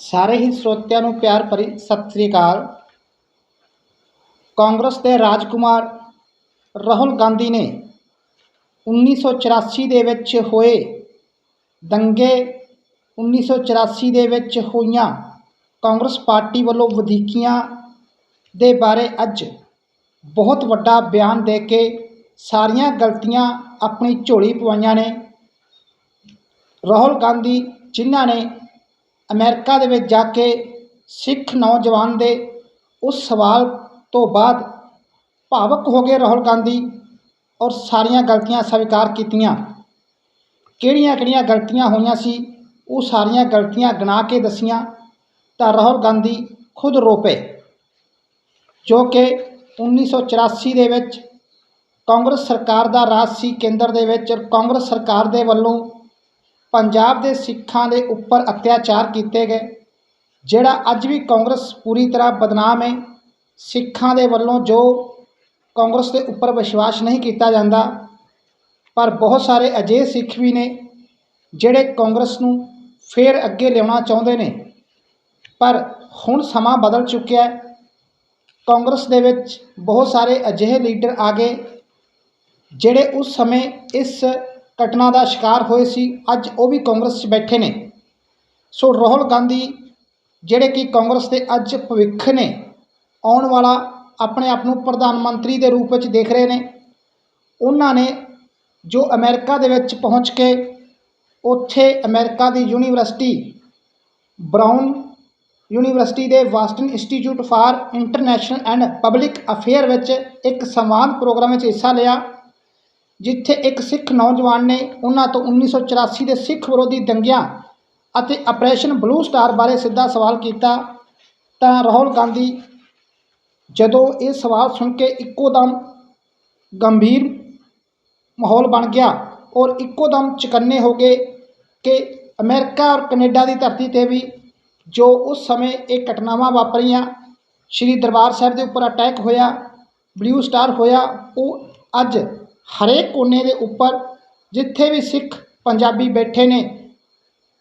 ਸਾਰੇ ਹੀ ਸਰੋਤਿਆਂ ਨੂੰ ਪਿਆਰ ਭਰੀ ਸਤਿ ਸ੍ਰੀ ਅਕਾਲ। ਕਾਂਗਰਸ ਦੇ ਰਾਜਕੁਮਾਰ ਰਾਹੁਲ ਗਾਂਧੀ ਨੇ 1984 ਦੇ ਵਿੱਚ ਹੋਏ ਦੰਗੇ 1984 ਦੇ ਵਿੱਚ ਹੋਈਆਂ ਕਾਂਗਰਸ ਪਾਰਟੀ ਵੱਲੋਂ ਵਧੀਕੀਆਂ ਦੇ ਬਾਰੇ ਅੱਜ ਬਹੁਤ ਵੱਡਾ ਬਿਆਨ ਦੇ ਕੇ ਸਾਰੀਆਂ ਗਲਤੀਆਂ ਆਪਣੀ ਝੋਲੀ ਪਵਾਈਆਂ ਨੇ। ਰਾਹੁਲ ਗਾਂਧੀ ਜਿਨ੍ਹਾਂ ਨੇ ਅਮਰੀਕਾ ਦੇ ਵਿੱਚ ਜਾ ਕੇ ਸਿੱਖ ਨੌਜਵਾਨ ਦੇ ਉਸ ਸਵਾਲ ਤੋਂ ਬਾਅਦ ਭਾਵਕ ਹੋ ਗਏ ਰਾਹੁਲ ਗਾਂਧੀ ਔਰ ਸਾਰੀਆਂ ਗਲਤੀਆਂ ਸਵੀਕਾਰ ਕੀਤੀਆਂ। ਕਿਹੜੀਆਂ ਕਿਹੜੀਆਂ ਗਲਤੀਆਂ ਹੋਈਆਂ ਸੀ, ਉਹ ਸਾਰੀਆਂ ਗਲਤੀਆਂ ਗਿਣਾ ਕੇ ਦੱਸੀਆਂ ਤਾਂ ਰਾਹੁਲ ਗਾਂਧੀ ਖੁਦ ਰੋਪੇ ਜੋ ਕਿ 1984 ਦੇ ਵਿੱਚ ਕਾਂਗਰਸ ਸਰਕਾਰ ਦਾ ਰਾਜ ਸੀ, ਕੇਂਦਰ ਦੇ ਵਿੱਚ ਕਾਂਗਰਸ ਸਰਕਾਰ ਦੇ ਵੱਲੋਂ ਪੰਜਾਬ ਦੇ ਸਿੱਖਾਂ ਦੇ ਉੱਪਰ ਅਤਿਆਚਾਰ ਕੀਤੇ ਗਏ, ਜਿਹੜਾ ਅੱਜ ਵੀ ਕਾਂਗਰਸ ਪੂਰੀ ਤਰ੍ਹਾਂ ਬਦਨਾਮ ਹੈ, ਸਿੱਖਾਂ ਦੇ ਵੱਲੋਂ ਜੋ ਕਾਂਗਰਸ ਦੇ ਉੱਪਰ ਵਿਸ਼ਵਾਸ ਨਹੀਂ ਕੀਤਾ ਜਾਂਦਾ, ਪਰ ਬਹੁਤ ਸਾਰੇ ਅਜਿਹੇ ਸਿੱਖ ਵੀ ਨੇ, ਜਿਹੜੇ ਕਾਂਗਰਸ ਨੂੰ ਫੇਰ ਅੱਗੇ ਲਿਆਉਣਾ ਚਾਹੁੰਦੇ ਨੇ। ਪਰ ਹੁਣ ਸਮਾਂ ਬਦਲ ਚੁੱਕਿਆ ਹੈ, ਕਾਂਗਰਸ ਦੇ ਵਿੱਚ ਬਹੁਤ ਸਾਰੇ ਅਜਿਹੇ ਲੀਡਰ ਆ ਗਏ, ਜਿਹੜੇ ਉਸ ਸਮੇਂ ਇਸ ਘਟਨਾ ਦਾ ਸ਼ਿਕਾਰ ਹੋਏ ਸੀ, ਅੱਜ ਉਹ ਵੀ ਕਾਂਗਰਸ 'ਚ ਬੈਠੇ ਨੇ। ਸੋ ਰਾਹੁਲ ਗਾਂਧੀ, ਜਿਹੜੇ ਕਿ ਕਾਂਗਰਸ ਦੇ ਅੱਜ ਭਵਿੱਖ ਨੇ, ਆਉਣ ਵਾਲਾ ਆਪਣੇ ਆਪ ਨੂੰ ਪ੍ਰਧਾਨ ਮੰਤਰੀ ਦੇ ਰੂਪ ਵਿੱਚ ਦੇਖ ਰਹੇ ਨੇ। ਉਹਨਾਂ ਨੇ ਜੋ ਅਮਰੀਕਾ ਦੇ ਵਿੱਚ ਪਹੁੰਚ ਕੇ ਉੱਥੇ ਅਮਰੀਕਾ ਦੀ ਯੂਨੀਵਰਸਿਟੀ, ਬਰਾਊਨ ਯੂਨੀਵਰਸਿਟੀ ਦੇ ਵਾਸਟਨ institute for international and public affair ਵਿੱਚ ਇੱਕ ਸੰਵਾਦ ਪ੍ਰੋਗਰਾਮ ਵਿੱਚ ਹਿੱਸਾ ਲਿਆ। ਜਿੱਥੇ ਇੱਕ ਸਿੱਖ ਨੌਜਵਾਨ ਨੇ ਉਹਨਾਂ ਤੋਂ 1984 ਦੇ ਸਿੱਖ ਵਿਰੋਧੀ ਦੰਗਿਆਂ ਅਤੇ ਆਪਰੇਸ਼ਨ ਬਲੂ ਸਟਾਰ ਬਾਰੇ ਸਿੱਧਾ ਸਵਾਲ ਕੀਤਾ, ਤਾਂ ਰਾਹੁਲ ਗਾਂਧੀ ਜਦੋਂ ਇਹ ਸਵਾਲ ਸੁਣ ਕੇ ਇੱਕੋ ਦਮ ਗੰਭੀਰ ਮਾਹੌਲ ਬਣ ਗਿਆ ਔਰ ਇੱਕੋ ਦਮ ਚਕੰਨੇ ਹੋ ਗਏ ਕਿ ਅਮਰੀਕਾ ਔਰ ਕੈਨੇਡਾ ਦੀ ਧਰਤੀ ਤੇ ਵੀ ਜੋ ਉਸ ਸਮੇਂ ਇਹ ਘਟਨਾਵਾਂ ਵਾਪਰੀਆਂ, ਸ਼੍ਰੀ ਦਰਬਾਰ ਸਾਹਿਬ ਦੇ ਉੱਪਰ ਅਟੈਕ ਹੋਇਆ, ਬਲੂ ਸਟਾਰ ਹੋਇਆ, ਉਹ ਅੱਜ ਹਰੇਕ ਕੋਨੇ ਦੇ ਉੱਪਰ ਜਿੱਥੇ ਵੀ ਸਿੱਖ ਪੰਜਾਬੀ ਬੈਠੇ ਨੇ,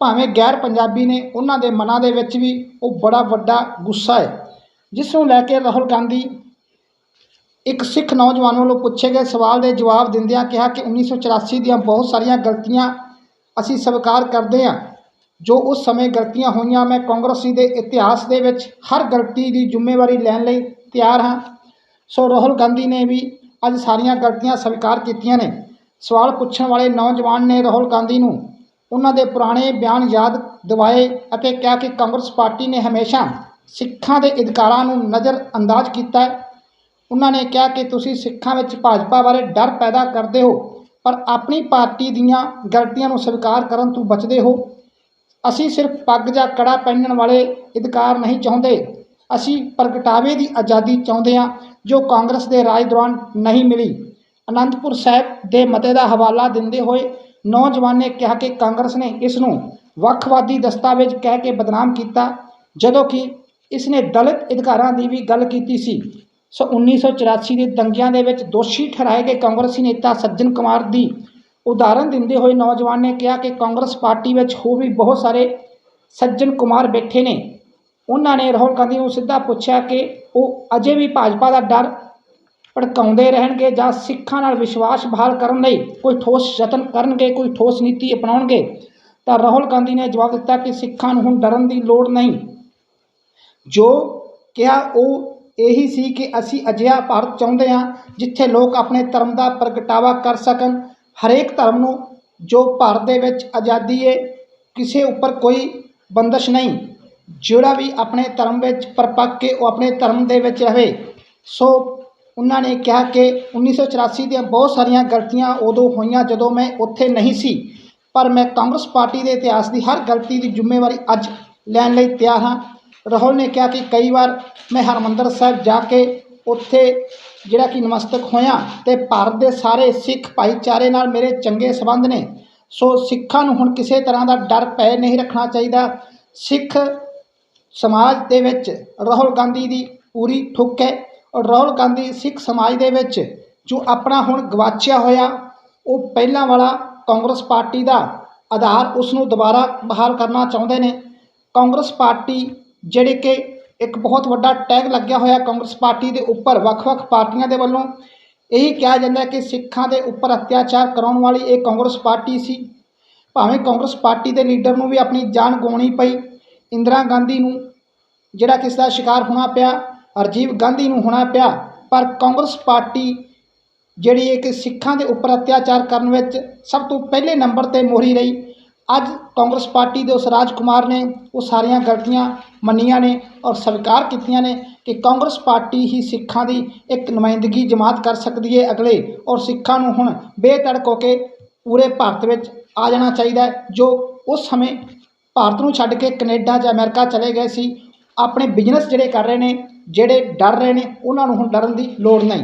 ਭਾਵੇਂ ਗੈਰ ਪੰਜਾਬੀ ਨੇ, ਉਹਨਾਂ ਦੇ ਮਨਾਂ ਦੇ ਵਿੱਚ ਵੀ ਉਹ ਬੜਾ ਵੱਡਾ ਗੁੱਸਾ ਹੈ। ਜਿਸ ਨੂੰ ਲੈ ਕੇ ਰਾਹੁਲ ਗਾਂਧੀ ਇੱਕ ਸਿੱਖ ਨੌਜਵਾਨ ਵੱਲੋਂ ਪੁੱਛੇ ਗਏ ਸਵਾਲ ਦੇ ਜਵਾਬ ਦਿੰਦਿਆਂ ਕਿਹਾ ਕਿ 1984 ਦੀਆਂ ਬਹੁਤ ਸਾਰੀਆਂ ਗਲਤੀਆਂ ਅਸੀਂ ਸਵੀਕਾਰ ਕਰਦੇ ਹਾਂ। ਜੋ ਉਸ ਸਮੇਂ ਗਲਤੀਆਂ ਹੋਈਆਂ, ਮੈਂ ਕਾਂਗਰਸੀ ਦੇ ਇਤਿਹਾਸ ਦੇ ਵਿੱਚ ਹਰ ਗਲਤੀ ਦੀ ਜ਼ਿੰਮੇਵਾਰੀ ਲੈਣ ਲਈ ਤਿਆਰ ਹਾਂ। ਸੋ ਰਾਹੁਲ ਗਾਂਧੀ ਨੇ ਵੀ ਅੱਜ ਸਾਰੀਆਂ ਗਲਤੀਆਂ ਸਵੀਕਾਰ ਕੀਤੀਆਂ ਨੇ। ਸਵਾਲ ਪੁੱਛਣ ਵਾਲੇ ਨੌਜਵਾਨ ਨੇ ਰਾਹੁਲ ਗਾਂਧੀ ਨੂੰ। ਉਹਨਾਂ ਦੇ ਪੁਰਾਣੇ ਬਿਆਨ ਯਾਦ ਦਿਵਾਏ ਅਤੇ ਕਿਹਾ ਕਿ ਕਾਂਗਰਸ ਪਾਰਟੀ ਨੇ ਹਮੇਸ਼ਾ ਸਿੱਖਾਂ ਦੇ ਅਧਿਕਾਰਾਂ ਨੂੰ ਨਜ਼ਰ ਅੰਦਾਜ਼ ਕੀਤਾ ਹੈ। ਉਹਨਾਂ ਨੇ ਕਿਹਾ ਕਿ ਤੁਸੀਂ ਸਿੱਖਾਂ ਵਿੱਚ ਭਾਜਪਾ ਬਾਰੇ ਡਰ ਪੈਦਾ ਕਰਦੇ ਹੋ, ਪਰ ਆਪਣੀ ਪਾਰਟੀ ਦੀਆਂ ਗਲਤੀਆਂ ਨੂੰ ਸਵੀਕਾਰ ਕਰਨ ਤੋਂ ਬਚਦੇ ਹੋ। ਅਸੀਂ ਸਿਰਫ ਪੱਗ ਜਾਂ ਕੜਾ ਪਹਿਨਣ ਵਾਲੇ ਅਧਿਕਾਰ ਨਹੀਂ ਚਾਹੁੰਦੇ। ਅਸੀਂ ਪ੍ਰਗਟਾਵੇ ਦੀ ਆਜ਼ਾਦੀ ਚਾਹੁੰਦੇ ਹਾਂ। ਜੋ ਕਾਂਗਰਸ ਦੇ ਰਾਜ ਦੌਰਾਨ ਨਹੀਂ ਮਿਲੀ। ਅਨੰਦਪੁਰ ਸਾਹਿਬ ਦੇ ਮਤੇ ਦਾ ਹਵਾਲਾ ਦਿੰਦੇ ਹੋਏ ਨੌਜਵਾਨ ਨੇ ਕਿਹਾ ਕਿ ਕਾਂਗਰਸ ਨੇ ਇਸ ਨੂੰ ਵੱਖਵਾਦੀ ਦਸਤਾਵੇਜ਼ ਕਹਿ ਕੇ ਬਦਨਾਮ ਕੀਤਾ, ਜਦੋਂ ਕਿ ਇਸ ਨੇ ਦਲਿਤ ਅਧਿਕਾਰਾਂ ਦੀ ਵੀ ਗੱਲ ਕੀਤੀ ਸੀ। ਸੋ 1984 ਦੇ ਦੰਗਿਆਂ ਦੇ ਵਿੱਚ ਦੋਸ਼ੀ ਠਹਿਰਾਏ ਗਏ ਕਾਂਗਰਸੀ ਨੇਤਾ ਸੱਜਣ ਕੁਮਾਰ ਦੀ ਉਦਾਹਰਨ ਦਿੰਦੇ ਹੋਏ ਨੌਜਵਾਨ ਨੇ ਕਿਹਾ ਕਿ ਕਾਂਗਰਸ ਪਾਰਟੀ ਵਿੱਚ ਹੋਰ ਵੀ ਬਹੁਤ ਸਾਰੇ ਸੱਜਣ ਕੁਮਾਰ ਬੈਠੇ ਨੇ। ਉਹਨਾਂ ਨੇ ਰਾਹੁਲ ਗਾਂਧੀ ਨੂੰ ਸਿੱਧਾ ਪੁੱਛਿਆ ਕਿ ਉਹ ਅਜੇ ਵੀ ਭਾਜਪਾ ਦਾ ਡਰ ਭੜਕਾਉਂਦੇ ਰਹਿਣਗੇ ਜਾਂ ਸਿੱਖਾਂ ਨਾਲ ਵਿਸ਼ਵਾਸ ਬਹਾਲ ਕਰਨ ਲਈ ਕੋਈ ਠੋਸ ਯਤਨ ਕਰਨਗੇ, ਕੋਈ ਠੋਸ ਨੀਤੀ ਅਪਣਾਉਣਗੇ? ਤਾਂ ਰਾਹੁਲ ਗਾਂਧੀ ਨੇ ਜਵਾਬ ਦਿੱਤਾ ਕਿ ਸਿੱਖਾਂ ਨੂੰ ਹੁਣ ਡਰਨ ਦੀ ਲੋੜ ਨਹੀਂ। ਜੋ ਕਿਹਾ ਉਹ ਇਹੀ ਸੀ ਕਿ ਅਸੀਂ ਅਜਿਹਾ ਭਾਰਤ ਚਾਹੁੰਦੇ ਹਾਂ ਜਿੱਥੇ ਲੋਕ ਆਪਣੇ ਧਰਮ ਦਾ ਪ੍ਰਗਟਾਵਾ ਕਰ ਸਕਣ। ਹਰੇਕ ਧਰਮ ਨੂੰ ਜੋ ਭਾਰਤ ਦੇ ਵਿੱਚ ਆਜ਼ਾਦੀ ਹੈ ਕਿਸੇ ਉੱਪਰ ਕੋਈ ਬੰਦਸ਼ ਨਹੀਂ। ਜਿਹੜਾ ਵੀ ਆਪਣੇ ਧਰਮ ਵਿੱਚ ਪਰਪੱਕ ਕੇ ਉਹ ਆਪਣੇ ਧਰਮ ਦੇ ਵਿੱਚ ਰਹੇ, ਸੋ ਉਹਨਾਂ ਨੇ ਕਿਹਾ ਕਿ 1984 ਦੀਆਂ ਬਹੁਤ ਸਾਰੀਆਂ ਗਲਤੀਆਂ ਉਦੋਂ ਹੋਈਆਂ ਜਦੋਂ ਮੈਂ ਉੱਥੇ ਨਹੀਂ ਸੀ, ਪਰ ਮੈਂ ਕਾਂਗਰਸ ਪਾਰਟੀ ਦੇ ਇਤਿਹਾਸ ਦੀ ਹਰ ਗਲਤੀ ਦੀ ਜ਼ਿੰਮੇਵਾਰੀ ਅੱਜ ਲੈਣ ਲਈ ਤਿਆਰ ਹਾਂ। ਰਾਹੁਲ ਨੇ ਕਿਹਾ ਕਿ ਕਈ ਵਾਰ ਮੈਂ ਹਰਮੰਦਰ ਸਾਹਿਬ ਜਾ ਕੇ ਉੱਥੇ ਜਿਹੜਾ ਕਿ ਨਮਸਤਕ ਹੋਇਆ ਤੇ ਭਾਰਤ ਦੇ ਸਾਰੇ ਸਿੱਖ ਭਾਈਚਾਰੇ ਨਾਲ ਮੇਰੇ ਚੰਗੇ ਸੰਬੰਧ ਨੇ, ਸੋ ਸਿੱਖਾਂ ਨੂੰ ਹੁਣ ਕਿਸੇ ਤਰ੍ਹਾਂ ਦਾ ਡਰ ਭੈ ਨਹੀਂ ਰੱਖਣਾ ਚਾਹੀਦਾ। ਸਿੱਖ ਸਮਾਜ ਦੇ ਵਿੱਚ ਰਾਹੁਲ ਗਾਂਧੀ ਦੀ ਪੂਰੀ ਠੁੱਕ ਹੈ ਔਰ ਰਾਹੁਲ ਗਾਂਧੀ ਸਿੱਖ ਸਮਾਜ ਦੇ ਵਿੱਚ ਜੋ ਆਪਣਾ ਹੁਣ ਗਵਾਚਿਆ ਹੋਇਆ ਉਹ ਪਹਿਲਾਂ ਵਾਲਾ ਕਾਂਗਰਸ ਪਾਰਟੀ ਦਾ ਆਧਾਰ ਉਸ ਨੂੰ ਦੁਬਾਰਾ ਬਹਾਲ ਕਰਨਾ ਚਾਹੁੰਦੇ ਨੇ। ਕਾਂਗਰਸ ਪਾਰਟੀ ਜਿਹੜੇ ਕਿ ਇੱਕ ਬਹੁਤ ਵੱਡਾ ਟੈਗ ਲੱਗਿਆ ਹੋਇਆ ਕਾਂਗਰਸ ਪਾਰਟੀ ਦੇ ਉੱਪਰ ਵੱਖ-ਵੱਖ ਪਾਰਟੀਆਂ ਦੇ ਵੱਲੋਂ, ਇਹੀ ਕਿਹਾ ਜਾਂਦਾ ਕਿ ਸਿੱਖਾਂ ਦੇ ਉੱਪਰ ਅਤਿਆਚਾਰ ਕਰਾਉਣ ਵਾਲੀ ਇਹ ਕਾਂਗਰਸ ਪਾਰਟੀ ਸੀ। ਭਾਵੇਂ ਕਾਂਗਰਸ ਪਾਰਟੀ ਦੇ ਲੀਡਰ ਨੂੰ ਵੀ ਆਪਣੀ ਜਾਨ ਗਵਾਉਣੀ ਪਈ ਇੰਦਰਾ ਗਾਂਧੀ ਨੂੰ, ਜਿਹੜਾ ਕਿਸ ਦਾ ਸ਼ਿਕਾਰ ਹੋਣਾ ਪਿਆ ਰਾਜੀਵ ਗਾਂਧੀ ਨੂੰ ਹੋਣਾ ਪਿਆ, ਪਰ ਕਾਂਗਰਸ ਪਾਰਟੀ ਜਿਹੜੀ ਹੈ ਕਿ ਸਿੱਖਾਂ ਦੇ ਉੱਪਰ ਅਤਿਆਚਾਰ ਕਰਨ ਵਿੱਚ ਸਭ ਤੋਂ ਪਹਿਲੇ ਨੰਬਰ ਤੇ ਮੋਹਰੀ ਰਹੀ। ਅੱਜ ਕਾਂਗਰਸ ਪਾਰਟੀ ਦੇ ਉਸ ਰਾਜ ਕੁਮਾਰ ਨੇ ਉਹ ਸਾਰੀਆਂ ਗਲਤੀਆਂ ਮੰਨੀਆਂ ਨੇ ਔਰ ਸਵੀਕਾਰ ਕੀਤੀਆਂ ਨੇ ਕਿ ਕਾਂਗਰਸ ਪਾਰਟੀ ਹੀ ਸਿੱਖਾਂ ਦੀ ਇੱਕ ਨੁਮਾਇੰਦਗੀ ਜਮਾਤ ਕਰ ਸਕਦੀ ਹੈ ਅਗਲੇ ਔਰ ਸਿੱਖਾਂ ਨੂੰ ਹੁਣ ਬੇਤੜਕ ਹੋ ਕੇ ਪੂਰੇ ਭਾਰਤ ਵਿੱਚ ਆ ਜਾਣਾ ਚਾਹੀਦਾ ਜੋ ਉਸ ਸਮੇਂ ਭਾਰਤ ਨੂੰ ਛੱਡ ਕੇ ਕੈਨੇਡਾ ਜਾਂ ਅਮਰੀਕਾ ਚਲੇ ਗਏ ਸੀ। ਆਪਣੇ ਬਿਜ਼ਨਸ ਜਿਹੜੇ ਕਰ ਰਹੇ ਨੇ, ਜਿਹੜੇ ਡਰ ਰਹੇ ਨੇ, ਉਹਨਾਂ ਨੂੰ ਹੁਣ ਡਰਨ ਦੀ ਲੋੜ ਨਹੀਂ।